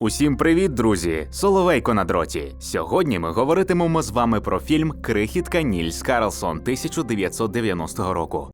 Усім привіт, друзі! Соловейко на дроті. Сьогодні ми говоритимемо з вами про фільм Крихітка Нільс Карлсон 1990 року.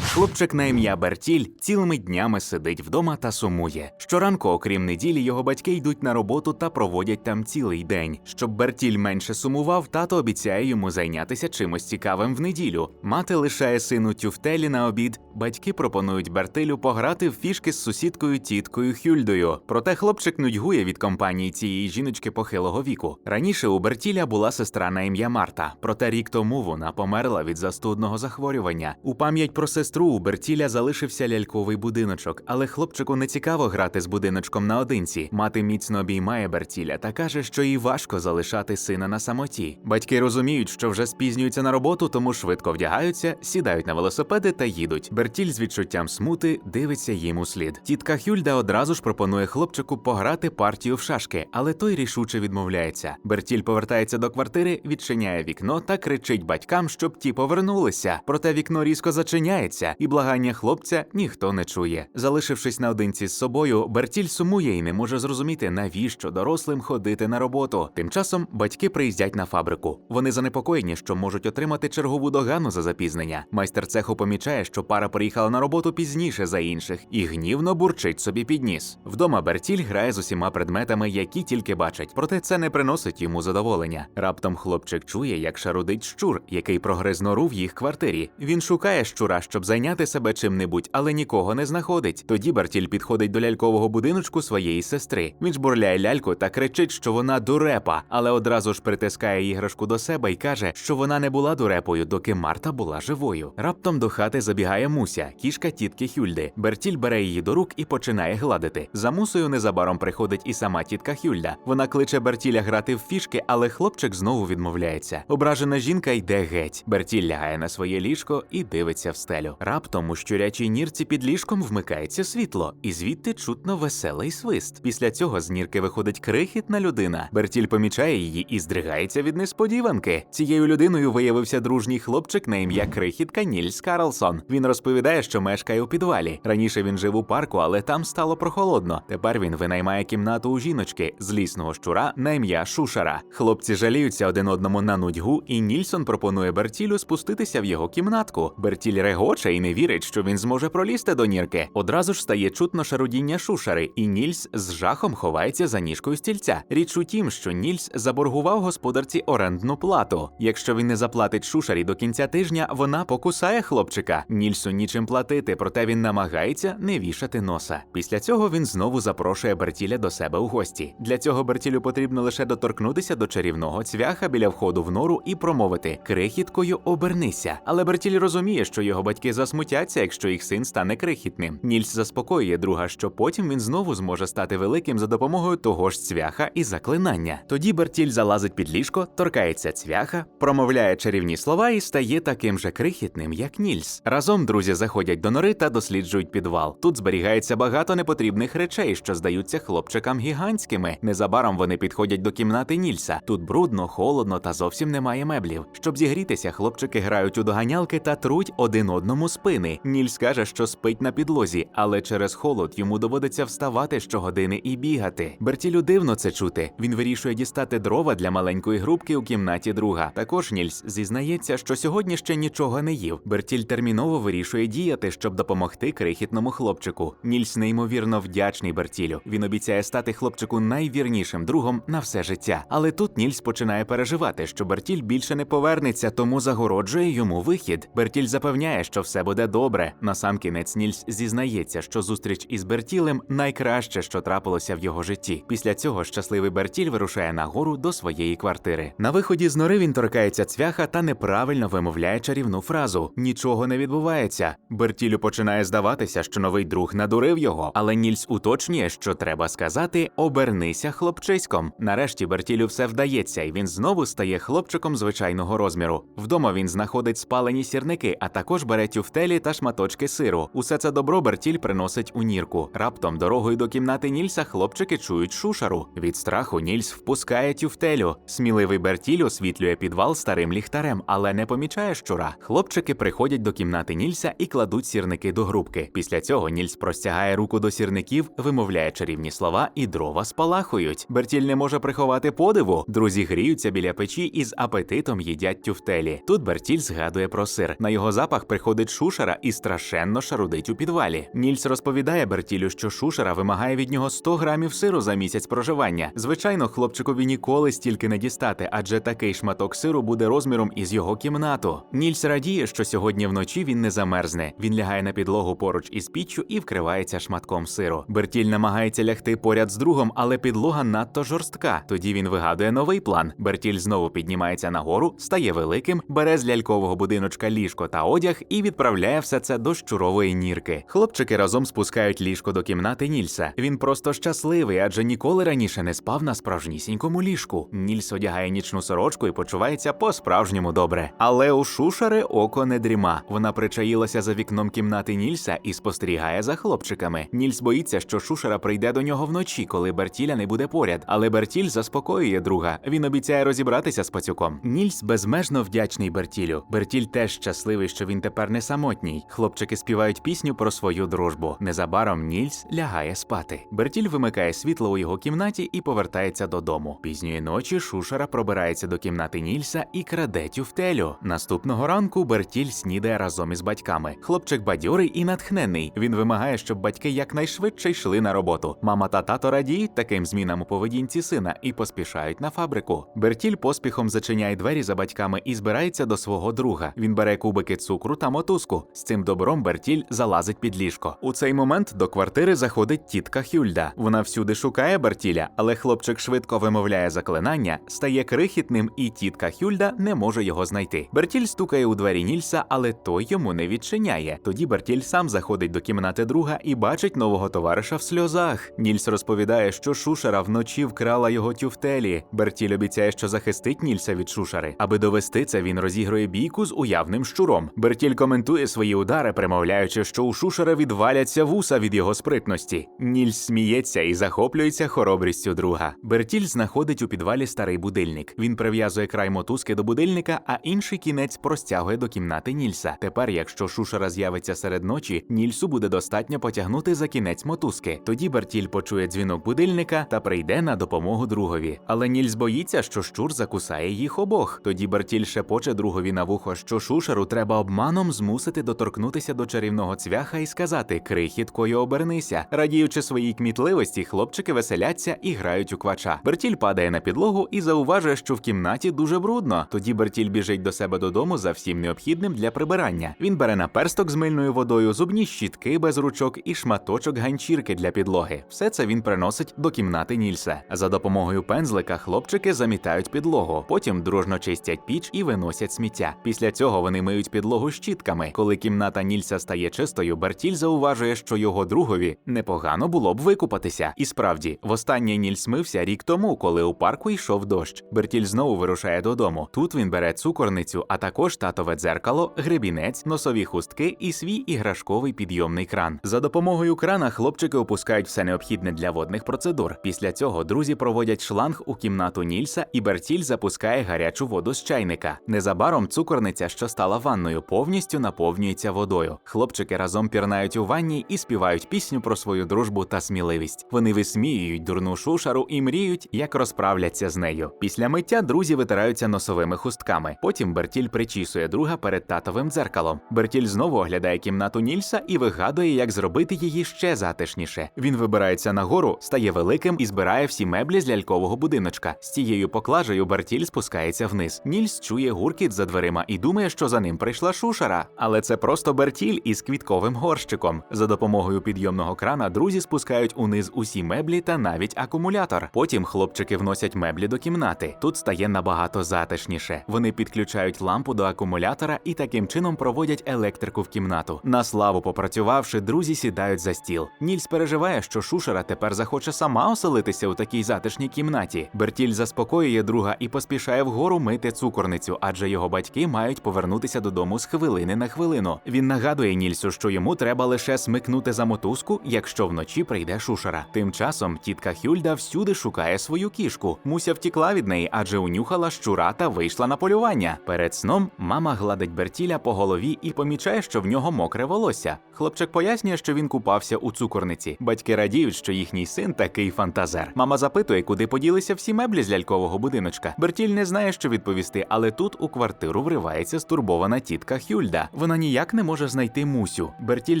Хлопчик на ім'я Бертіль цілими днями сидить вдома та сумує. Щоранку, окрім неділі, його батьки йдуть на роботу та проводять там цілий день. Щоб Бертіль менше сумував, тато обіцяє йому зайнятися чимось цікавим в неділю. Мати лишає сину тюфтелі на обід. Батьки пропонують Бертилю пограти в фішки з сусідкою тіткою Хюльдою. Проте хлопчик нудьгує від компанії цієї жіночки похилого віку. Раніше у Бертіля була сестра на ім'я Марта, проте рік тому вона померла від застудного захворювання. У пам'ять про сестру у Бертіля залишився ляльковий будиночок, але хлопчику не цікаво грати з будиночком наодинці. Мати міцно обіймає Бертіля та каже, що їй важко залишати сина на самоті. Батьки розуміють, що вже спізнюються на роботу, тому швидко вдягаються, сідають на велосипеди та їдуть. Бертіль з відчуттям смути дивиться їм у слід. Тітка Хюльда одразу ж пропонує хлопчику пограти партію в шашки, але той рішуче відмовляється. Бертіль повертається до квартири, відчиняє вікно та кричить батькам, щоб ті повернулися. Проте вікно різко зачиняється, і благання хлопця ніхто не чує. Залишившись наодинці з собою, Бертіль сумує і не може зрозуміти, навіщо дорослим ходити на роботу. Тим часом батьки приїздять на фабрику. Вони занепокоєні, що можуть отримати чергову догану за запізнення. Майстер цеху помічає, що пара приїхала на роботу пізніше за інших, і гнівно бурчить собі під ніс. Вдома Бертіль грає з усіма предметами, які тільки бачить, проте це не приносить йому задоволення. Раптом хлопчик чує, як шарудить щур, який прогриз нору в їх квартирі. Він шукає щура, щоб зайняти себе чим-небудь, але нікого не знаходить. Тоді Бертіль підходить до лялькового будиночку своєї сестри. Він жбурляє ляльку та кричить, що вона дурепа, але одразу ж притискає іграшку до себе і каже, що вона не була дурепою, доки Марта була живою. Раптом до хати забігає Муся, кішка тітки Хюльди. Бертіль бере її до рук і починає гладити. За мусою незабаром приходить і сама тітка Хюльда. Вона кличе Бертіля грати в фішки, але хлопчик знову відмовляється. Ображена жінка йде геть. Бертіль лягає на своє ліжко і дивиться в стелю. Раптом у щурячій нірці під ліжком вмикається світло, і звідти чутно веселий свист. Після цього з нірки виходить крихітна людина. Бертіль помічає її і здригається від несподіванки. Цією людиною виявився дружній хлопчик на ім'я Крихітка Нільс Карлсон. Він розповідає, що мешкає у підвалі. Раніше він жив у парку, але там стало прохолодно. Тепер він винаймає кімнату у жіночки злісного щура на ім'я Шушара. Хлопці жаліються один одному на нудьгу, і Нільсон пропонує Бертілю спуститися в його кімнатку. Бертіль регоче і не вірить, що він зможе пролізти до нірки. Одразу ж стає чутно шарудіння шушари, і Нільс з жахом ховається за ніжкою стільця. Річ у тім, що Нільс заборгував господарці орендну плату. Якщо він не заплатить шушарі до кінця тижня, вона покусає хлопчика. Нільсу нічим платити, проте він намагається не вішати носа. Після цього він знову запрошує Бертіля до себе у гості. Для цього Бертілю потрібно лише доторкнутися до чарівного цвяха біля входу в нору і промовити крихіткою обернися. Але Бертіль розуміє, що його батьки засмутяться, якщо їх син стане крихітним. Нільс заспокоює друга, що потім він знову зможе стати великим за допомогою того ж цвяха і заклинання. Тоді Бертіль залазить під ліжко, торкається цвяха, промовляє чарівні слова і стає таким же крихітним, як Нільс. Разом друзі заходять до нори та досліджують підвал. Тут зберігається багато непотрібних речей, що здаються хлопчикам гігантськими. Незабаром вони підходять до кімнати Нільса. Тут брудно, холодно та зовсім немає меблів. Щоб зігрітися, хлопчики грають у доганялки та труть один одному спини. Нільс каже, що спить на підлозі, але через холод йому доводиться вставати щогодини і бігати. Бертілю дивно це чути. Він вирішує дістати дрова для маленької грубки у кімнаті друга. Також Нільс зізнається, що сьогодні ще нічого не їв. Бертіль терміново вирішує діяти, щоб допомогти крихітному хлопчику. Нільс неймовірно вдячний Бертілю. Він обіцяє стати хлопчику найвірнішим другом на все життя. Але тут Нільс починає переживати, що Бертіль більше не повернеться, тому загороджує йому вихід. Бертіль запевняє, що все буде добре. Насамкінець Нільс зізнається, що зустріч із Бертілем найкраще, що трапилося в його житті. Після цього щасливий Бертіль вирушає нагору до своєї квартири. На виході з нори він торкається цвяха та неправильно вимовляє чарівну фразу: нічого не відбувається. Бертілю починає здаватися, що новий друг надурив його, але Нільс уточнює, що треба сказати: обернися хлопчиськом. Нарешті Бертілю все вдається, і він знову стає хлопчиком звичайного розміру. Вдома він знаходить спалені сірники, а також бере тюфте тюфтелі та шматочки сиру. Усе це добро Бертіль приносить у нірку. Раптом дорогою до кімнати Нільса хлопчики чують шушару. Від страху Нільс впускає тюфтелю. Сміливий Бертіль освітлює підвал старим ліхтарем, але не помічає щура. Хлопчики приходять до кімнати Нільса і кладуть сірники до грубки. Після цього Нільс простягає руку до сірників, вимовляє чарівні слова, і дрова спалахують. Бертіль не може приховати подиву. Друзі гріються біля печі і з апетитом їдять тюфтелі. Тут Бертіль згадує про сир. На його запах приходить шушера і страшенно шарудить у підвалі. Нільс розповідає Бертілю, що шушера вимагає від нього 100 грамів сиру за місяць проживання. Звичайно, хлопчикові ніколи стільки не дістати, адже такий шматок сиру буде розміром із його кімнату. Нільс радіє, що сьогодні вночі він не замерзне. Він лягає на підлогу поруч із піччю і вкривається шматком сиру. Бертіль намагається лягти поряд з другом, але підлога надто жорстка. Тоді він вигадує новий план. Бертіль знову піднімається нагору, стає великим, бере з лялькового будиночка ліжко та одяг і відправляє все це до щурової нірки. Хлопчики разом спускають ліжко до кімнати Нільса. Він просто щасливий, адже ніколи раніше не спав на справжнісінькому ліжку. Нільс одягає нічну сорочку і почувається по-справжньому добре. Але у шушари око не дріма. Вона причаїлася за вікном кімнати Нільса і спостерігає за хлопчиками. Нільс боїться, що шушера прийде до нього вночі, коли Бертіля не буде поряд. Але Бертіль заспокоює друга. Він обіцяє розібратися з пацюком. Нільс безмежно вдячний Бертілю. Бертіль теж щасливий, що він тепер не самотній. Хлопчики співають пісню про свою дружбу. Незабаром Нільс лягає спати. Бертіль вимикає світло у його кімнаті і повертається додому. Пізньої ночі Шушера пробирається до кімнати Нільса і краде тюфтелю. Наступного ранку Бертіль снідає разом із батьками. Хлопчик бадьорий і натхнений. Він вимагає, щоб батьки якнайшвидше йшли на роботу. Мама та тато радіють таким змінам у поведінці сина і поспішають на фабрику. Бертіль поспіхом зачиняє двері за батьками і збирається до свого друга. Він бере кубики цукру та мотузку. З цим добром Бертіль залазить під ліжко. У цей момент до квартири заходить тітка Хюльда. Вона всюди шукає Бертіля, але хлопчик швидко вимовляє заклинання, стає крихітним, і тітка Хюльда не може його знайти. Бертіль стукає у двері Нільса, але той йому не відчиняє. Тоді Бертіль сам заходить до кімнати друга і бачить нового товариша в сльозах. Нільс розповідає, що Шушера вночі вкрала його тюфтелі. Бертіль обіцяє, що захистить Нільса від Шушери. Аби довести це, він розігрує бійку з уявним щуром. Бертіль коментує свої удари, примовляючи, що у Шушера відваляться вуса від його спритності. Нільс сміється і захоплюється хоробрістю друга. Бертіль знаходить у підвалі старий будильник. Він прив'язує край мотузки до будильника, а інший кінець простягує до кімнати Нільса. Тепер, якщо Шушера з'явиться серед ночі, Нільсу буде достатньо потягнути за кінець мотузки. Тоді Бертіль почує дзвінок будильника та прийде на допомогу другові. Але Нільс боїться, що щур закусає їх обох. Тоді Бертіль шепоче другові на вухо, що Шушеру треба обманом змусити доторкнутися до чарівного цвяха і сказати крихіткою обернися. Радіючи своїй кмітливості, хлопчики веселяться і грають у квача. Бертіль падає на підлогу і зауважує, що в кімнаті дуже брудно. Тоді Бертіль біжить до себе додому за всім необхідним для прибирання. Він бере наперсток з мильною водою, зубні щітки без ручок і шматочок ганчірки для підлоги. Все це він приносить до кімнати Нільса. За допомогою пензлика хлопчики замітають підлогу. Потім дружно чистять піч і виносять сміття. Після цього вони миють підлогу щітками. Коли кімната Нільса стає чистою, Бертіль зауважує, що його другові непогано було б викупатися. І справді, востаннє Нільс мився рік тому, коли у парку йшов дощ. Бертіль знову вирушає додому. Тут він бере цукорницю, а також татове дзеркало, гребінець, носові хустки і свій іграшковий підйомний кран. За допомогою крана хлопчики опускають все необхідне для водних процедур. Після цього друзі проводять шланг у кімнату Нільса, і Бертіль запускає гарячу воду з чайника. Незабаром цукорниця, що стала ванною, повністю наповнюється водою. Хлопчики разом пірнають у ванні і співають пісню про свою дружбу та сміливість. Вони висміюють дурну шушару і мріють, як розправляться з нею. Після миття друзі витираються носовими хустками. Потім Бертіль причісує друга перед татовим дзеркалом. Бертіль знову оглядає кімнату Нільса і вигадує, як зробити її ще затишніше. Він вибирається нагору, стає великим і збирає всі меблі з лялькового будиночка. З цією поклажею Бертіль спускається вниз. Нільс чує гуркіт за дверима і думає, що за ним прийшла шушара. Але це просто Бертіль із квітковим горщиком. За допомогою підйомного крана друзі спускають униз усі меблі та навіть акумулятор. Потім хлопчики вносять меблі до кімнати. Тут стає набагато затишніше. Вони підключають лампу до акумулятора і таким чином проводять електрику в кімнату. На славу попрацювавши, друзі сідають за стіл. Нільс переживає, що Шушера тепер захоче сама оселитися у такій затишній кімнаті. Бертіль заспокоює друга і поспішає вгору мити цукорницю, адже його батьки мають повернутися додому з хвилини на хвилину. Хвилину. Він нагадує Нільсу, що йому треба лише смикнути за мотузку, якщо вночі прийде шушера. Тим часом тітка Хюльда всюди шукає свою кішку. Муся втікла від неї, адже унюхала щура та вийшла на полювання. Перед сном мама гладить Бертіля по голові і помічає, що в нього мокре волосся. Хлопчик пояснює, що він купався у цукорниці. Батьки радіють, що їхній син такий фантазер. Мама запитує, куди поділися всі меблі з лялькового будиночка. Бертіль не знає, що відповісти, але тут у квартиру вривається стурбована тітка Хюльда. Вона ніяк не може знайти мусю. Бертіль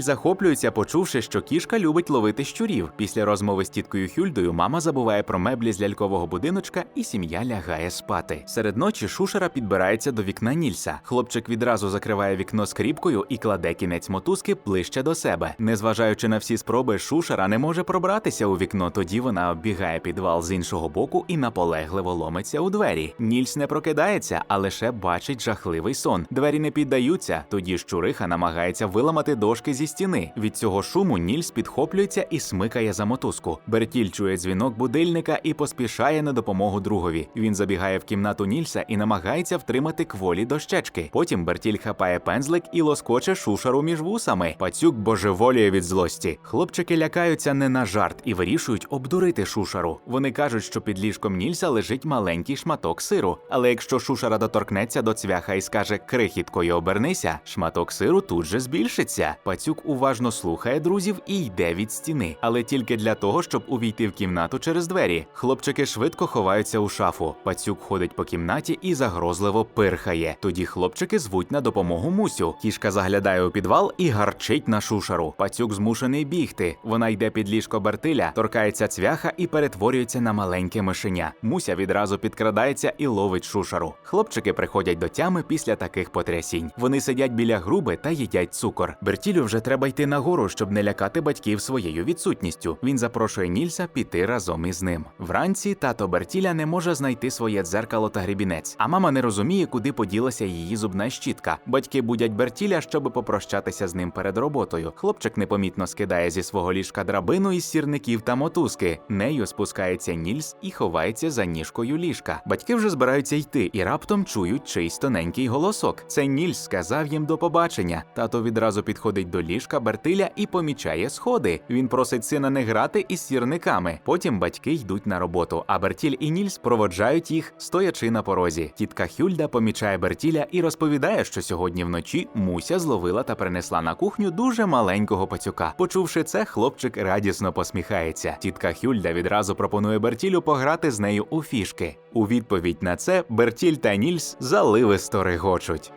захоплюється, почувши, що кішка любить ловити щурів. Після розмови з тіткою Хюльдою мама забуває про меблі з лялькового будиночка, і сім'я лягає спати. Серед ночі шушера підбирається до вікна Нільса. Хлопчик відразу закриває вікно скріпкою і кладе кінець мотузки ближче до себе. Незважаючи на всі спроби, шушера не може пробратися у вікно. Тоді вона оббігає підвал з іншого боку і наполегливо ломиться у двері. Нільс не прокидається, а лише бачить жахливий сон. Двері не піддаються. Тоді щуриха намагається виламати дошки зі стіни. Від цього шуму Нільс підхоплюється і смикає за мотузку. Бертіль чує дзвінок будильника і поспішає на допомогу другові. Він забігає в кімнату Нільса і намагається втримати кволі дощечки. Потім Бертіль хапає пензлик і лоскоче шушару між вусами. Пацюк божеволіє від злості. Хлопчики лякаються не на жарт і вирішують обдурити шушару. Вони кажуть, що під ліжком Нільса лежить маленький шматок сиру. Але якщо шушара доторкнеться до цвяха і скаже крихіткою обернися, шматок сиру тут же збільшиться. Пацюк уважно слухає друзів і йде від стіни, але тільки для того, щоб увійти в кімнату через двері. Хлопчики швидко ховаються у шафу. Пацюк ходить по кімнаті і загрозливо пирхає. Тоді хлопчики звуть на допомогу мусю. Кішка заглядає у підвал і гарчить на шушару. Пацюк змушений бігти. Вона йде під ліжко Бертиля, торкається цвяха і перетворюється на маленьке мишеня. Муся відразу підкрадається і ловить шушару. Хлопчики приходять до тями після таких потрясінь. Вони сидять біля груби та їдять цукор. Бертілю вже треба йти нагору, щоб не лякати батьків своєю відсутністю. Він запрошує Нільса піти разом із ним. Вранці тато Бертіля не може знайти своє дзеркало та грібінець, а мама не розуміє, куди поділася її зубна щітка. Батьки будять Бертіля, щоб попрощатися з ним перед роботою. Хлопчик непомітно скидає зі свого ліжка драбину із сірників та мотузки. Нею спускається Нільс і ховається за ніжкою ліжка. Батьки вже збираються йти і раптом чують чийсь тоненький голосок. Це Нільс сказав їм до побачення. Тато відразу підходить до ліжка Бертиля і помічає сходи. Він просить сина не грати із сірниками. Потім батьки йдуть на роботу, а Бертіль і Нільс проводжають їх, стоячи на порозі. Тітка Хюльда помічає Бертіля і розповідає, що сьогодні вночі Муся зловила та принесла на кухню дуже маленького пацюка. Почувши це, хлопчик радісно посміхається. Тітка Хюльда відразу пропонує Бертілю пограти з нею у фішки. У відповідь на це Бертіль та Нільс заливисто регочуть.